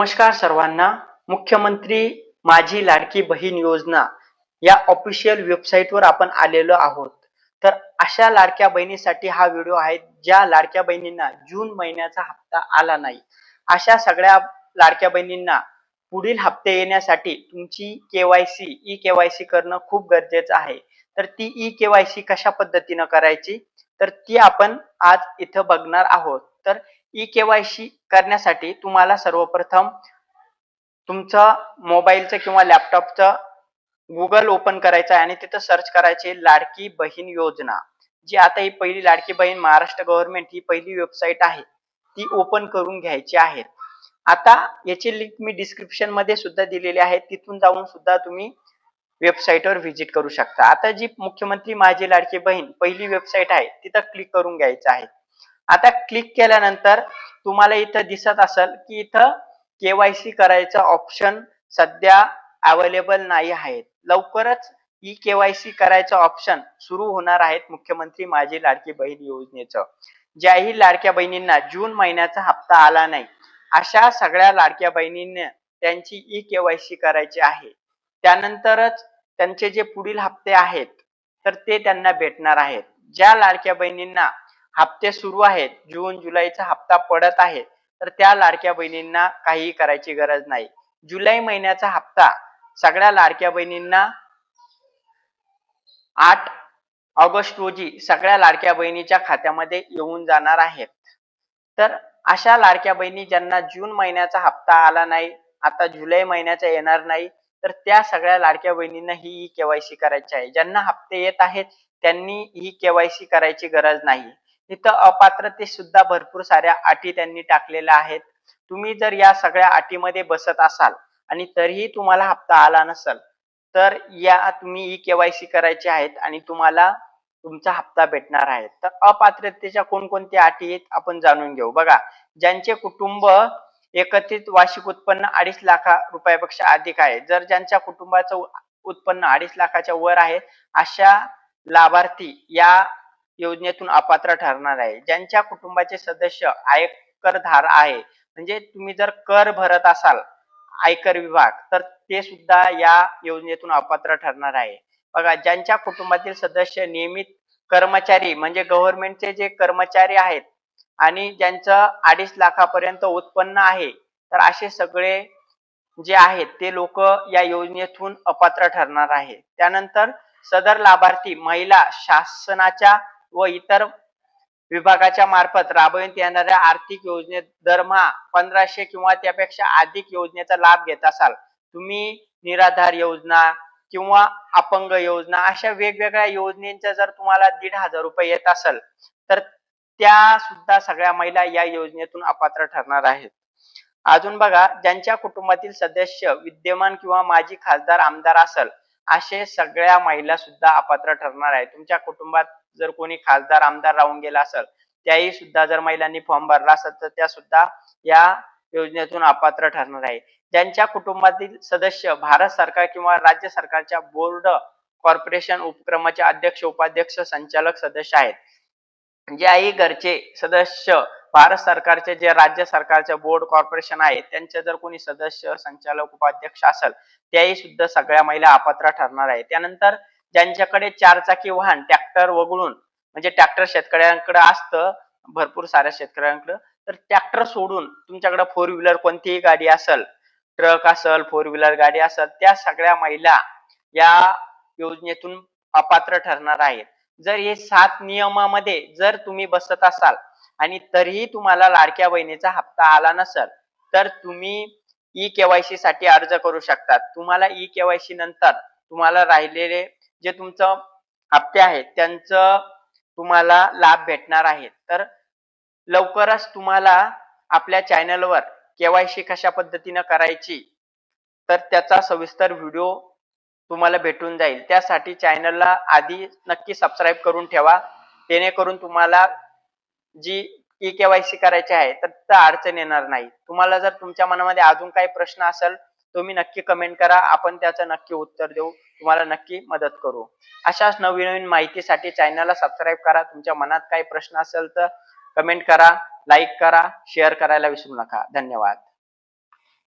नमस्कार सर्वांना. मुख्यमंत्री माझी लाडकी बहीण योजना या ऑफिशियल वेबसाईटवर आपण आलेलो आहोत. तर अशा लाडक्या बहिणीसाठी हा व्हिडिओ आहे ज्या लाडक्या बहिणींना जून महिन्याचा हप्ता आला नाही. अशा सगळ्या लाडक्या बहिणींना पुढील हप्ते येण्यासाठी तुमची केवायसी ई केवायसी करणं खूप गरजेचं आहे. तर ती ई केवायसी कशा पद्धतीनं करायची? तर ती आपण आज इथं बघणार आहोत. तर ई केवायसी करण्यासाठी तुम्हाला सर्वप्रथम तुमचं मोबाईलचं किंवा लॅपटॉपचं गुगल ओपन करायचं आहे आणि तिथं सर्च करायचे लाडकी बहीण योजना. जी आता ही पहिली लाडकी बहीण महाराष्ट्र गव्हर्नमेंट ही पहिली वेबसाईट आहे. ती ओपन करून घ्यायची आहे. आता याची लिंक मी डिस्क्रिप्शनमध्ये सुद्धा दिलेली आहे. तिथून जाऊन सुद्धा तुम्ही वेबसाईटवर व्हिजिट करू शकता. आता जी मुख्यमंत्री माझी लाडकी बहीण पहिली वेबसाईट आहे तिथं क्लिक करून घ्यायचं आहे. आता क्लिक केल्यानंतर तुम्हाला इथं दिसत असेल की इथं केवायसी करायचं ऑप्शन सध्या अवेलेबल नाही आहेत. लवकरच ई केवायसी करायचं ऑप्शन सुरू होणार आहेत मुख्यमंत्री माझी लाडकी बहीण योजनेचं. ज्याही लाडक्या बहिणींना जून महिन्याचा हप्ता आला नाही अशा सगळ्या लाडक्या बहिणींना त्यांची ई केवायसी करायची आहे. त्यानंतरच त्यांचे जे पुढील हप्ते आहेत तर ते त्यांना भेटणार आहेत. ज्या लाडक्या बहिणींना हप्ते सुरू आहेत. जून जुलैचा हप्ता पडत आहे. तर त्या लाडक्या बहिणींना काहीही करायची गरज नाही. जुलै महिन्याचा हप्ता सगळ्या लाडक्या बहिणींना आठ ऑगस्ट रोजी सगळ्या लाडक्या बहिणीच्या खात्यामध्ये येऊन जाणार आहेत तर अशा लाडक्या बहिणी ज्यांना जून महिन्याचा हप्ता आला नाही आता जुलै महिन्याचा येणार नाही तर त्या सगळ्या लाडक्या बहिणींना ही केवायसी करायची आहे. ज्यांना हप्ते येत आहेत त्यांनी ही केवायसी करायची गरज नाही. इथं अपात्रते सुद्धा भरपूर साऱ्या अटी त्यांनी टाकलेल्या आहेत. तुम्ही जर या सगळ्या अटीमध्ये बसत असाल आणि तरीही तुम्हाला हप्ता आला नसेल तर या तुम्ही ई केवायसी करायची आहेत आणि तुम्हाला तुमचा हप्ता भेटणार आहे. तर अपात्रतेच्या कोणकोणत्या अटी आहेत आपण जाणून घेऊ. बघा ज्यांचे कुटुंब एकत्रित वार्षिक उत्पन्न अडीच लाखा रुपयापेक्षा अधिक आहे. जर ज्यांच्या कुटुंबाचं उत्पन्न अडीच लाखाच्या वर आहे अशा लाभार्थी या योजनेतून अपात्र ठरणार आहे. ज्यांच्या कुटुंबाचे सदस्य आयकरधार आहे म्हणजे तुम्ही जर कर भरत असाल आयकर विभाग तर ते सुद्धा या योजनेतून अपात्र ठरणार आहे. बघा ज्यांच्या कुटुंबातील सदस्य नियमित कर्मचारी म्हणजे गव्हर्नमेंटचे जे कर्मचारी आहेत आणि ज्यांचं अडीच लाखापर्यंत उत्पन्न आहे तर असे सगळे जे आहेत ते लोक या योजनेतून अपात्र ठरणार आहे. त्यानंतर सदर लाभार्थी महिला शासनाच्या व इतर विभागाच्या मार्फत राबविण्यात येणाऱ्या आर्थिक योजनेत दरमहा पंधराशे किंवा त्यापेक्षा अधिक योजनेचा लाभ घेत असाल तुम्ही निराधार योजना किंवा अपंग योजना अशा वेगवेगळ्या योजनेचा जर तुम्हाला दीड हजार रुपये येत असेल तर त्या सुद्धा सगळ्या महिला या योजनेतून अपात्र ठरणार आहेत. अजून बघा ज्यांच्या कुटुंबातील सदस्य विद्यमान किंवा माजी खासदार आमदार असेल असे सगळ्या महिला सुद्धा अपात्र ठरणार आहे तुमच्या कुटुंबात जर कोणी खासदार आमदार राहून गेला असेल त्याही सुद्धा जर महिलांनी फॉर्म भरला असेल तर त्या सुद्धा या योजनेतून अपात्र ठरणार आहे. ज्यांच्या कुटुंबातील सदस्य भारत सरकार किंवा राज्य सरकारच्या बोर्ड कॉर्पोरेशन उपक्रमाचे अध्यक्ष उपाध्यक्ष संचालक सदस्य आहेत. ज्याही घरचे सदस्य भारत सरकारचे जे राज्य सरकारचे बोर्ड कॉर्पोरेशन आहे त्यांचे जर कोणी सदस्य संचालक उपाध्यक्ष असेल त्याही सुद्धा सगळ्या महिला अपात्र ठरणार आहे. त्यानंतर ज्यांच्याकडे चारचाकी वाहन ट्रॅक्टर वगळून म्हणजे ट्रॅक्टर शेतकऱ्यांकडे असतं भरपूर साऱ्या शेतकऱ्यांकडे तर ट्रॅक्टर सोडून तुमच्याकडे फोर व्हीलर कोणतीही गाडी असेल ट्रक असेल फोर व्हीलर गाडी असेल त्या सगळ्या महिला या योजनेतून अपात्र ठरणार आहेत. जर हे सात नियमामध्ये जर तुम्ही बसत असाल आणि तरीही तुम्हाला लाडक्या बहिणीचा हप्ता आला नसेल तर तुम्ही ई केवायसी साठी अर्ज करू शकतात. तुम्हाला ई केवायसी नंतर तुम्हाला राहिलेले जे तुमचं हप्ते आहेत त्यांचं तुम्हाला लाभ भेटणार आहे तर लवकरच तुम्हाला आपल्या चॅनलवर केवायसी कशा पद्धतीनं करायची तर त्याचा सविस्तर व्हिडिओ तुम्हाला भेटून जाईल. त्यासाठी चॅनलला आधी नक्की सबस्क्राईब करून ठेवा. जेणेकरून तुम्हाला जी ई केवायसी करायची आहे तर त्या अडचण येणार नाही. तुम्हाला जर तुमच्या मनामध्ये अजून काही प्रश्न असेल तुम्ही नक्की कमेंट करा. आपण त्याचं नक्की उत्तर देऊ. तुम्हाला नक्की मदत करू. अशाच नवीन नवीन माहितीसाठी चॅनलला सबस्क्राईब करा. तुमच्या मनात काही प्रश्न असेल तर कमेंट करा लाईक करा शेअर करायला विसरू नका. धन्यवाद.